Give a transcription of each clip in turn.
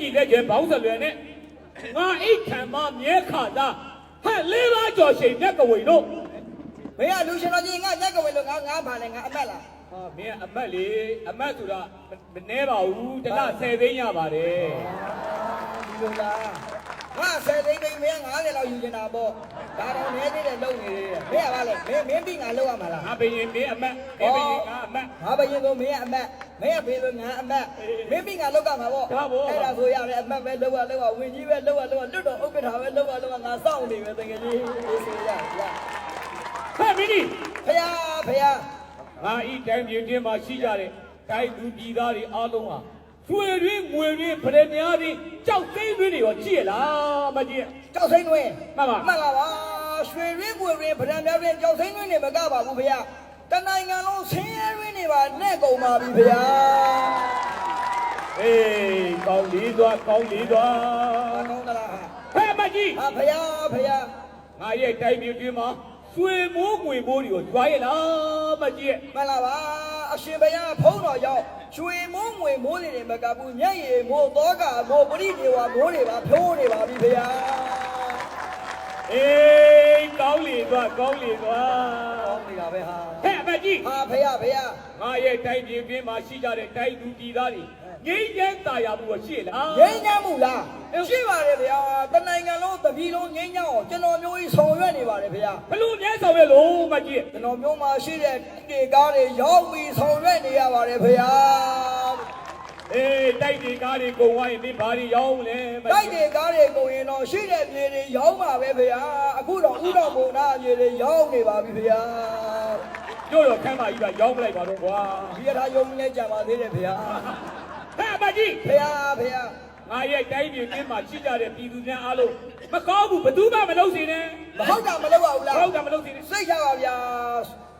ကြီးလက်ကျဲဘောင်းစလွယ်နဲ့ငါအိတ်ခံမမြဲခါသားဟဲ့လေးပါးကြော်ရှိန်မြတ်ကဝေတို့မင်းကလူရှင်တော်ကြီးငါညက်ကဝေလို့ငါငါဘာလဲငါအမက်လားဟာမင်းအမတ်လေအမတ်ဆိုတာမနှဲပါဘူးတစ်လ10သိန်းရပါတယ်ဒီလိုလားငါဆယ်သိန်းသိန်းမင်း90လောက်ယူနေတာပေါ့ ဒါတော့နည်းသေးတယ်လုံနေသေးတယ်မင်းကဘာလဲမင်းမင်းပြီးငါလုံရမှာလားငါဘယင်မင်းအမတ်မင်းဘယင်ကအမတ်ငါဘယင်ကမင်းကအမက်မင်းကဖေးလို့ငါအမက်မင်းပြီးငါလုံကမှာပေါ့အဲ့ဒါဆိုရတယ်အမက်ပဲလုံရလုံရဝင်ကြီးပဲလုံရလုံရလွတ်တော်ဥက္ကဋ္ဌပဲလုံရလုံရငါစောင့်နေပဲတကယ်ကြီးဆိုရရဟဲ့မင်းကြီးဖယားဖယားငါဤတိုင်းပြည်ချင်းမှာရှိကြတဲ့တိုင်းသူပြည်သားတွေအားလုံးဟာကျွေရင်းငွေရင်းဗရမများတွေကြောက်သိန်းတွေရောကြည့်ရလားမကြည့် ကြောက်စိမ့်တွင်မှန်ပါမှန်ပါပါရွှေရင်းကိုရင်းဗရံများရင်းကြောက်စိမ့်တွင်နေမကပါဘူးဖယားတနိုင်ငံလုံးဆင်းရဲရင်းနေပါနဲ့ကုန်ပါပြီဖယားအေးကောင်းလေးသွားကောင်းလေးသွားအကောင်းသလားဟဲ့မကြီးဟာဖယားဖယားငါရဲ့တိုင်းပြည်ချင်းမှာကျွေမိုးငွေမိုးတွေကိုကြွားရလားမကြည့်မှန်လားပါအရှင်ဘုရားဖုံးတော်ရောက်ရွှေမိုးငွေမိုးတွေမကဘူးညက်ရည်မိုးသောကမိုးပရိဒေဝမိုးတွေပါဖြိုးနေပါပြီဖယား အေးကောင်းလေးသွားကောင်းလေးသွားကောင်းနေတာပဲဟာဟဲ့မကြီးဟာဖယားဖယားငါရဲ့တိုင်းပြည်ချင်းမှာရှိကြတဲ့တိုင်းသူပြည်သားတွေငြိမ်းချမ်းသာယာမှုကိုရှိလားငိမ့်ညမ်းမှုလားရှိပါတယ်ဗျာတနိုင်ငံလုံးတပြည်လုံးငိမ့်ညမ်းအောင်ကျွန်တော်မျိုးကြီးဆောင်ရွက်နေပါတယ်ဗျာဘလို့မြဲဆောင်ရလို့မကြည့်ကျွန်တော်မျိုးမှာရှိတဲ့ဒီကားတွေရောက်ပြီးဆောင်ရွက်နေရပါတယ်ဗျာ အေးတိုက်တွေကားတွေကုန်သွားရင်မင်းဘာတွေရောင်းလဲမတိုက်ကြည့်တွေကားတွေကုန်ရင်တော့ရှိတဲ့ပြည်တွေရောက်ပါပဲဗျာအခုတော့ဥတော်ဘုံနာပြည်တွေရောက်နေပါပြီဗျာတို့တော့ခမ်းမကြီးကရောင်းပလိုက်ပါတော့ကွာဒီရထားယုံနဲ့ကြံပါသေးတယ်ဗျာဟဲ့မကြီးဗျာဗျာငါရဲ့တိုင်းပြည်ချင်းမှာရှိကြတဲ့ပြည်သူများအားလုံးမကောင်းဘူးဘယ်သူမှမလုပ်စေနဲ့ မဟုတ်တာမလုပ်ပါဘူးလားဟုတ်တာမလုပ်စေနဲ့စိတ်ချပါဗျာ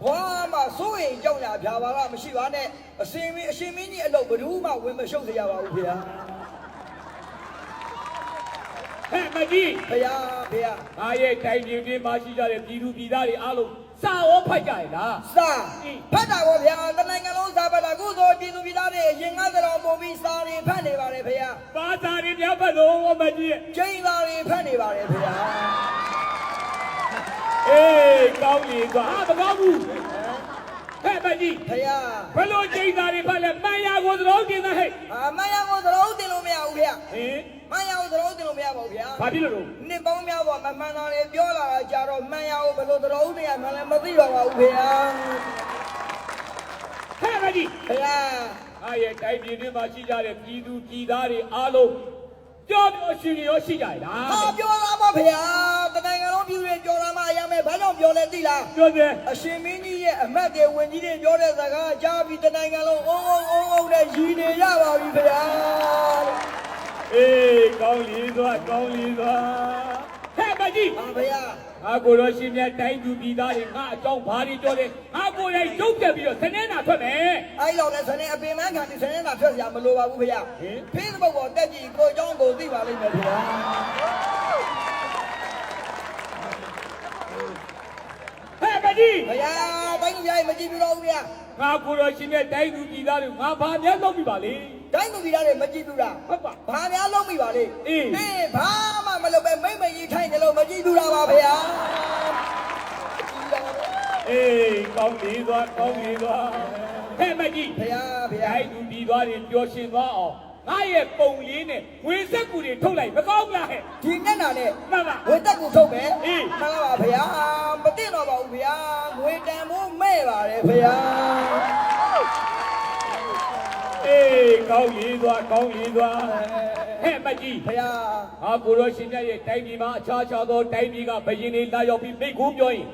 ဘာမှစိုးရင်ကြောက်ရဗျာပါကမရှိပါနဲ့အစင်မင်းအရှင်မင်းကြီးအလုပ်ဘယ်သူမှဝင်မရှုပ်စေရပါဘူးဗျာဟဲ့မကြီးဗျာဗျာငါရဲ့တိုင်းပြည်ချင်းမှာရှိကြတဲ့ပြည်သူပြည်သားတွေအားလုံးစာရောဖတ်ကြရလားစာဖတ်တာပေါ့ဗျာတနိုင်ငံလုံးစာဖတ်တာကုသိုလ်ပြည်သူပြည်သားတွေရင်ငါးသတော်ပုံပြီးစာတွေဖတ်နေပါတယ်ဗျာဘာသာတွေများဖတ်လို့မကြီးကျင်းသားတွေဖတ်နေပါတယ်ဗျာ အေးကောင်းလေကွာအာမကောင်းဘူးဟဲ့မကြီးဗျာဘယ်လိုကျိန်းသားတွေဖတ်လဲမှန်ရကိုသတော်ကျင်းသားဟဲ့အာမယကိုသတော်တင်လို့မရဘူးဗျာဟင်မယကိုသတော်တင်လို့မရပါဘူးဗျာဘာဖြစ်လို့လို့နှစ်ပေါင်းများစွာမမှန်တာတွေပြောလာတာကြတော့မှန်ရကိုဘယ်လိုသတော်တင်ရမှန်းလဲမသိတော့ပါဘူးဗျာဟဲ့မကြီးဗျာအားရဲ့တိုင်းပြည်တွင်းမှာရှိကြတဲ့ပြည်သူပြည်သားတွေအားလုံးကြောက်ပြောရှင်ရောရှိကြရလားဟာပြောလာပါဗျာ ပြောလဲသိလားပြောတယ်အရှင်မင်းကြီးရဲ့အမတ်တွေဝင်ကြီးတွေပြောတဲ့စကားကြားပြီးတနိုင်ငံလုံးအုံအုံအုံအုံနဲ့ရည်နေရပါပြီဗျာအေးကောင်းလီသွားကောင်းလီသွားဟဲ့မကြီးပါဗျာငါကိုတော့ရှင်မြတ်တိုင်းသူပြည်သားတွေငါအကြောင်းဘာတွေပြောလဲငါကိုယ်တိုင်ရုပ်ပြက်ပြီးတော့ဆနေနာထွက်မယ်အဲ့လောက်လဲဆနေအပင်မခံပြီးဆနေနာထွက်စရာမလိုပါဘူးဗျာ Facebook ပေါ်တက်ကြည့်ကိုအကြောင်းကိုသိပါလိမ့်မယ်ဗျာ တိုင်းလူရိုက်မကြည့်ဘူးတော့ဗျာငါကိုရောရှင်မြတ်တိုင်းသူပြည်သားတွေငါဘာများလုပ်ပြီပါလေတိုင်းလူပြည်သားတွေမကြည့်ဘူးလားဟုတ်ပါဘာများလုံးမိပါလေအေးအေးဘာမှမလုပ်ပဲမိမ့်မကြီးထိုင်တယ်လို့မကြည့်ဘူးလားပါဗျာအေးကောင်းလီသွားကောင်းလီသွားဟဲ့မကြီးဗျာဗျာတိုင်းသူပြည်သားတွေပျော်ရွှင်သွားအောင်ငါရဲ့ပုံလေးနဲ့ဝေဆက်ကူတွေထုတ်လိုက်မကောင်းလားဟဲ့ဒီနဲ့နာနဲ့မှန်ပါဝေတက်ကိုထုတ်မယ်အေးမှန်လားပါဗျာမသိတော့ပါဘူးဗျာငွေတန်ဖို့ မဲ့ပါတယ်ဗျာ အေးကောင်းရေးသွားကောင်းရေးသွားဟဲ့မကြီး ဗျာ ငါကိုရောရှင်မြတ်ရဲ့တိုင်းပြည်မှာအခြားခြားသောတိုင်းပြည်ကဘယင်းတွေလာရောက်ပြီးမိတ်ကူးပြောရင်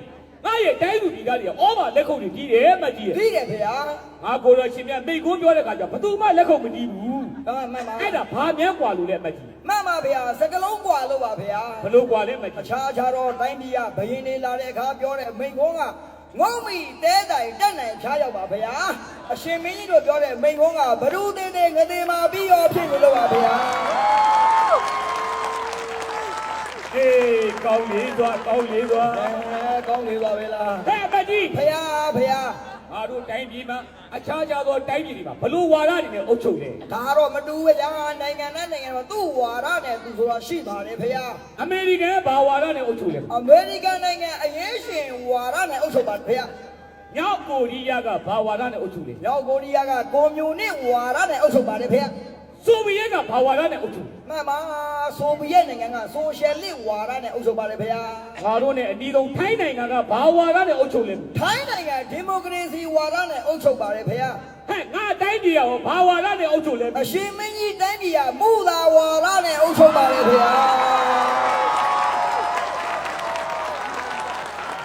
ငါရဲ့တိုင်းသူပြည်သားတွေကဩဘာလက်ခုပ်တွေကြီးတယ်မကြီးရဲ့ ပြီးတယ်ဗျာ ငါကိုရောရှင်မြတ်မိတ်ကူးပြောတဲ့ခါကျဘယ်သူမှလက်ခုပ်မကြီးဘူး အာမှန်ပါ အဲ့ဒါဘာမြန်းกว่าလို့လဲမကြီး မှန်ပါဗျာစကလုံးกว่าလို့ပါဗျာ ဘလို့กว่าလဲမကြီး အခြားခြားတော့တိုင်းပြည်ကဘယင်းနေလာတဲ့အခါပြောတဲ့မိန်ကုန်းက ငုံမီတဲတိုင်တက်နိုင်ချားရောက်ပါဗျာအရှင်မင်းကြီးတို့ပြောတဲ့မိန်ကုန်းကဘဒုသေးသေးငသေးမာပြီးရောဖြစ်နေလို့ပါဗျာအေးကောင်းရေးသွားကောင်းရေးသွားအဲကောင်းနေပါပဲလားဟဲ့မကြီးဖယားဖယားငါ တို့တိုင်းပြည်မှာအခြားခြားသောတိုင်းပြည်တွေမှာဘလို့ဝါဒတွေနဲ့အုပ်ချုပ်လဲဒါကတော့မတူပဲဗျာနိုင်ငံနဲ့နိုင်ငံမှာသူ့ဝါဒနဲ့သူဆိုတာရှိပါတယ်ဖေဟာအမေရိကန်ကဘာဝါဒနဲ့အုပ်ချုပ်လဲအမေရိကန်နိုင်ငံအရေးရှင်ဝါဒနဲ့အုပ်ချုပ်ပါတယ်ဖေဟာမြောက်ကိုရီးယားကဘာဝါဒနဲ့အုပ်ချုပ်လဲမြောက်ကိုရီးယားကကွန်မြူနစ်ဝါဒနဲ့အုပ်ချုပ်ပါတယ်ဖေဟာ ဆိုဗီယက်ကဘာဝါဒနဲ့အုပ်ချုပ်လဲမှန်ပါဆိုဗီယက်နိုင်ငံကဆိုရှယ်လစ်ဝါဒနဲ့အုပ်ချုပ်ပါတယ်ဖေဟာငါတို့နဲ့အနီးဆုံးထိုင်းနိုင်ငံကဘာဝါဒနဲ့အုပ်ချုပ်လဲထိုင်းနိုင်ငံဒီမိုကရေစီဝါဒနဲ့အုပ်ချုပ်ပါတယ်ဖေဟာဟဲ့ငါတိုင်းပြည်ရောဘာဝါဒနဲ့အုပ်ချုပ်လဲအရှင်မင်းကြီးတိုင်းပြည်ကမူသာဝါဒနဲ့အုပ်ချုပ်ပါတယ်ဖေဟာ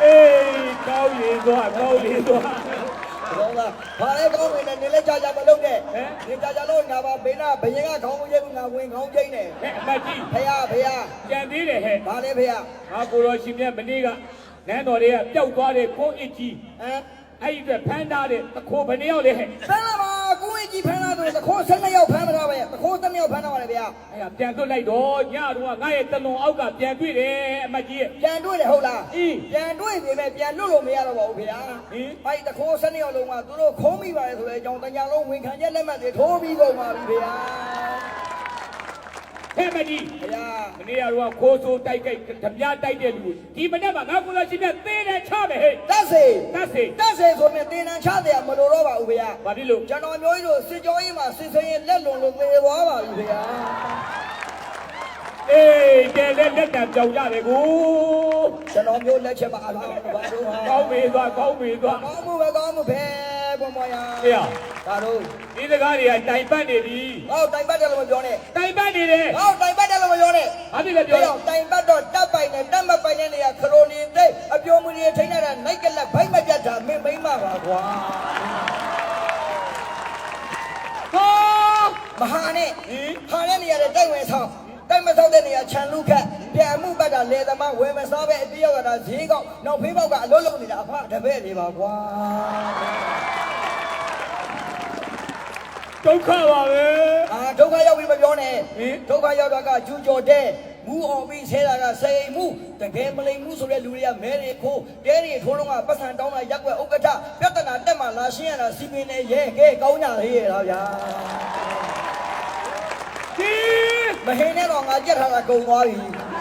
အေးကောင်းရင်သွားကောင်းရင်သွားတော့က ဘာလဲကောင်းနေတယ်နေလဲကြာကြာမလုပ်နဲ့ဟမ်နေကြာကြာလို့ငါပါဘေးနာဘယင်ကခေါင်းရိပ်ငါဝင်ခေါင်းကျိန်းတယ်ဟဲ့အမတ်ကြီးဖေဟာဖေဟာကြံသေးတယ်ဟဲ့ဘာလဲဖေဟာငါကိုတော်ရှင်မြတ်မနေ့ကနန်းတော်တွေကပျောက်သွားတဲ့ခွန်းအစ်ကြီးဟမ်အဲ့ဒီအတွက်ဖမ်းထားတဲ့တခိုးဘယ်နှယောက်လဲဟဲ့ဖမ်းလာပါကိုဝင်ကြီးဖမ်းလာတော့တခိုး12ယောက် အဲ့ဒါပြန်လွတ်လိုက်တော့ညတော့ငါရဲ့တလွန်အောက်ကပြန်တွေ့တယ်အမတ်ကြီးရဲ့ ပြန်တွေ့တယ်ဟုတ်လားအင်းပြန်တွေ့ပြီမဲ့ပြန်လွတ်လို့မရတော့ပါဘူးဗျာဟင်အဲ့တခိုး12ယောက်လုံးကသူတို့ခုံးမိပါတယ်ဆိုတဲ့အကြောင်းတရားလုံးဝင်ခံချက်လက်မှတ်တွေထိုးပြီးကုန်ပါပြီဗျာ ဟဲ့အမတ်ကြီးဗျာမနေ့ကတော့ခိုးဆိုးတိုက်ကြိုက်ဓမြတိုက်တဲ့လူဒီမနေ့ကငါကိုတော်ရှင်မြတ်သေးတယ်ချမယ်ဟဲ့တက်စေတတ်စေတက်စေဆိုမြတင်တန်ချတယ်မလိုတော့ပါဘူးဗျာဘာဖြစ်လို့ကျွန်တော်မျိုးကြီးတို့စစ်ကြောရေးမှာစစ်စရင်လက်လွန်လို့သေသွားပါပြီဗျာအေးကဲလက်လက်တံကြောင်ကြတယ်ကိုကျွန်တော်မျိုးလက်ချက်ပါပါဘာလို့ဟာကောင်းပြီသွားကောင်းပြီသွားကောင်းမှုပဲကောင်းမှုပဲဘုံမယာအေးရ ဒါတို့ဒီစကားတွေကတိုင်ပတ်နေပြီဟောတိုင်ပတ်တယ်လို့မပြောနဲ့တိုင်ပတ်နေတယ်ဟောတိုင်ပတ်တယ်လို့မပြောနဲ့ဘာဖြစ်လဲပြောပြောတိုင်ပတ်တော့တပ်ပိုင်နဲ့တပ်မပိုင်တဲ့နေရာခရိုနီသိအပြိုမှုတွေထိန်းထားတာနိုင်ကလက်ဘိုက်မပြတ်တာမင်းမိမ့်မပါကွာဟာမဟာနဲ့ဟင်ဟာတဲ့နေရာတွေတိုက်ဝင်ဆောင်တိုက်မဆောင်တဲ့နေရာခြံလူခတ်ပြန်မှုပတ်တာလေသမားဝယ်မစားပဲအပြည့်ရောက်ကတာဈေးကောက်နောက်ဖေးပေါက်ကအလုံးလုံးနေတာအဖတပည့်နေပါကွာ ဒုက္ခပါပဲအာဒုက္ခရောက်ပြီမပြောနဲ့ဟင်ဒုက္ခရောက်တာကဂျူကြော်တဲ့မူအောင်ပြီးဆဲတာကစိန်မှုတကယ်မလိမ်မှုဆိုတဲ့လူတွေကမဲတွေခိုးတဲတွေထိုးလုံးကပတ်စံတောင်းတာရက်ွက်ဥက္ကဋ္ဌပြဿနာတက်မှလာရှင်းရတာစီပင်နဲ့ရဲကဲကောင်းကြလေရတာဗျာဒီမဟင်းနဲ့တော့ငါကြက်ထားတာကုန်သွားပြီဟ